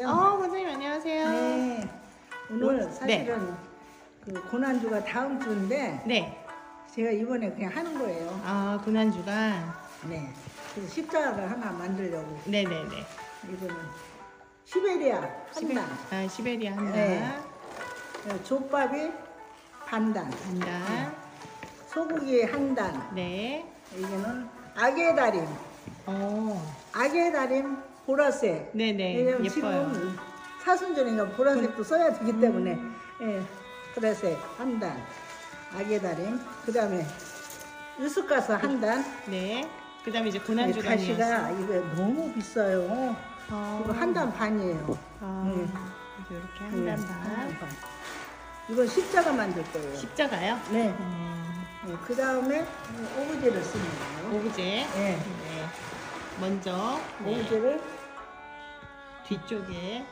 어, 권사님 안녕하세요. 네. 오늘 사실은 그 고난주가 다음 주인데 네. 제가 이번에 그냥 하는 거예요. 아, 고난주가. 네. 그래서 십자가를 하나 만들려고 네네네. 이거는 시베리아 시베, 한단, 아, 시베리아 한다. 네. 족밥이 반단, 한다. 소고기 한 단. 네. 이거는 악의 다림, 어. 악의 다림 보라색. 네네. 왜냐면 예뻐요. 지금 사순절이니까 보라색도 써야 되기 때문에 예, 보라색 한 단, 악의 다림. 그 다음에 유스가스 한 단. 네. 그 다음에 이제 이 고난주가. 가시가 이거 너무 비싸요. 어. 이거 한 단 반이에요. 아, 네. 이렇게 네, 한단 한 반. 단 반. 이건 십자가 만들 거예요. 십자가요? 네. 음, 그 다음에 오브제를 쓰는 거예요. 오브제. 네. 네. 먼저 네. 오브제를 뒤쪽에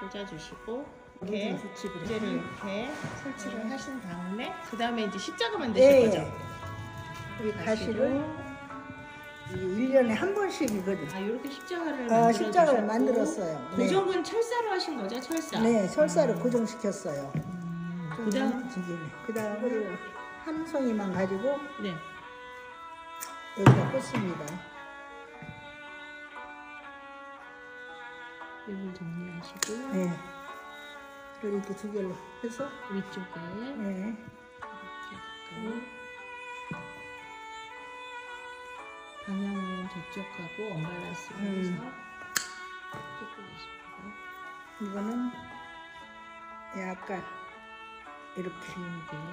꽂아주시고 이렇게 붙이고 오브제를 이렇게 설치를 하신 다음에 그 다음에 이제 십자가 만드실 네. 거죠? 이 가시를 1년에 한 번씩 이거든. 아 이렇게 십자가를 아, 만들어 십자가를 주셨고, 만들었어요. 네. 고정은 철사로 하신 거죠? 철사. 네, 철사를 고정시켰어요. 음, 그다음 그 다음에 한 송이만 가지고 네. 여기다 꽂습니다. 이걸 정리하시고 네. 이렇게 두 개로 해서 위쪽에 네. 이렇게 방향을 저쪽하고 언밸런스로 음. 해서 꽂고 계십니다. 이거는 약간 이렇게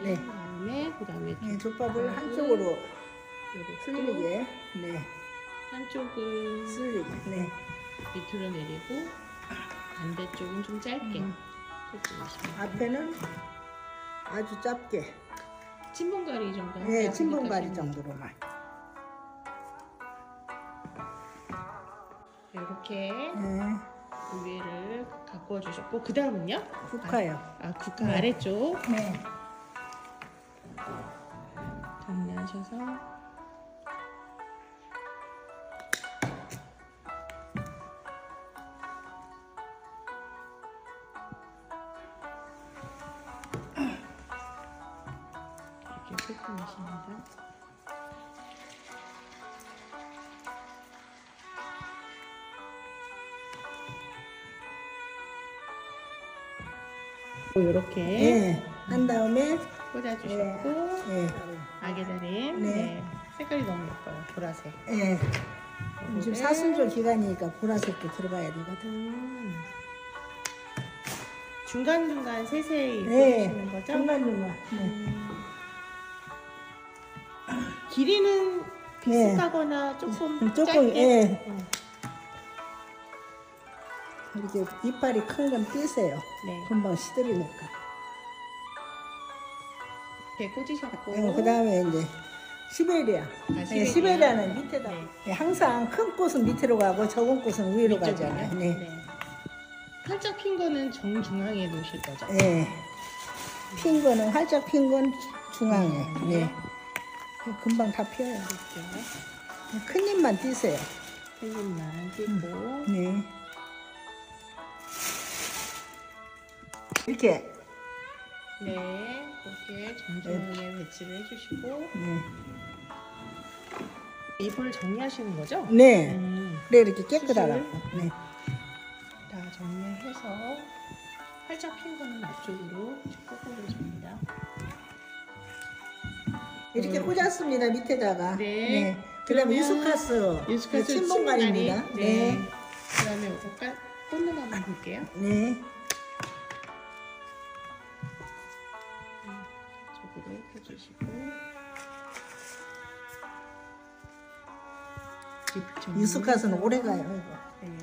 네. 그다음에 그다음에 네, 족밥을 한쪽으로 이렇게 쓸리게 네, 한쪽을 쓸리게 네. 밑으로 내리고 반대쪽은 좀 짧게 음. 계십니다. 앞에는 아주 짧게 친분가리 정도 네, 하시면 정도로만 이렇게 네. 그 위에를 가꿔 주셨고 그 다음은요? 국화요. 아 국화 네. 아래쪽 네. 정리하셔서 이렇게 섞어내십니다. 이렇게 네. 한 다음에 꽂아주셨고 네. 아게다림 네. 네. 색깔이 너무 예뻐요 보라색 네. 지금 요거를- 사순절 기간이니까 보라색도 들어가야 되거든. 음. 중간중간 세세히 네. 꽂으시는 거죠? 중간중간. 네. 음. 길이는 비슷하거나 조금 네. 조금, 짧게 예. 음. 이렇게 이빨이 큰 건 띄세요. 네 금방 시들으니까. 이렇게 꽂으셨고 그 다음에 이제 시베리아. 아, 네, 시베리아. 시베리아는 밑에다. 네. 네, 항상 큰 꽃은 밑으로 가고 적은 꽃은 위로? 가잖아요. 네. 살짝 핀 거는 정중앙에 놓으실 거죠? 네. 핀 거는 활짝 핀 건 중앙에. 음. 네. 금방 다 피어요. 이렇게 큰 잎만 띄세요. 팬님만 띄고 네. 이렇게. 네 이렇게 정중앙에 배치를 해주시고 네. 잎을 정리하시는 거죠? 네. 음. 그래 이렇게 깨끗하라고. 네. 다 정리해서 활짝 핀 거는 앞쪽으로 꺾어줍니다. 이렇게 음. 꽂았습니다. 밑에다가. 네. 그다음에 그러면 유스카스. 유스카스 친분갈입니다. 친분갈이. 네. 네. 그다음에 까- 꽂는 거 한번 볼게요. 네. 저기를 펴주시고 잎 정리. 유스카스는 오래 가요. 이거. 네.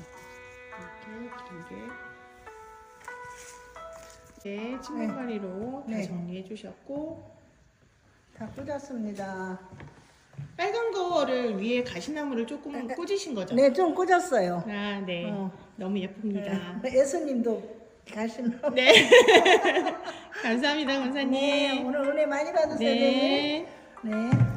이렇게 길게. 네, 친분갈이로 네. 다 정리해 주셨고 다 꽂았습니다. 빨간 거를 위에 가시나무를 조금 꽂으신 거죠? 네, 좀 꽂았어요. 아, 네. 어. 너무 예쁩니다. 네. 예수님도 가시는. 네. 감사합니다, 권사님. 네, 오늘 은혜 많이 받으세요. 네. 네.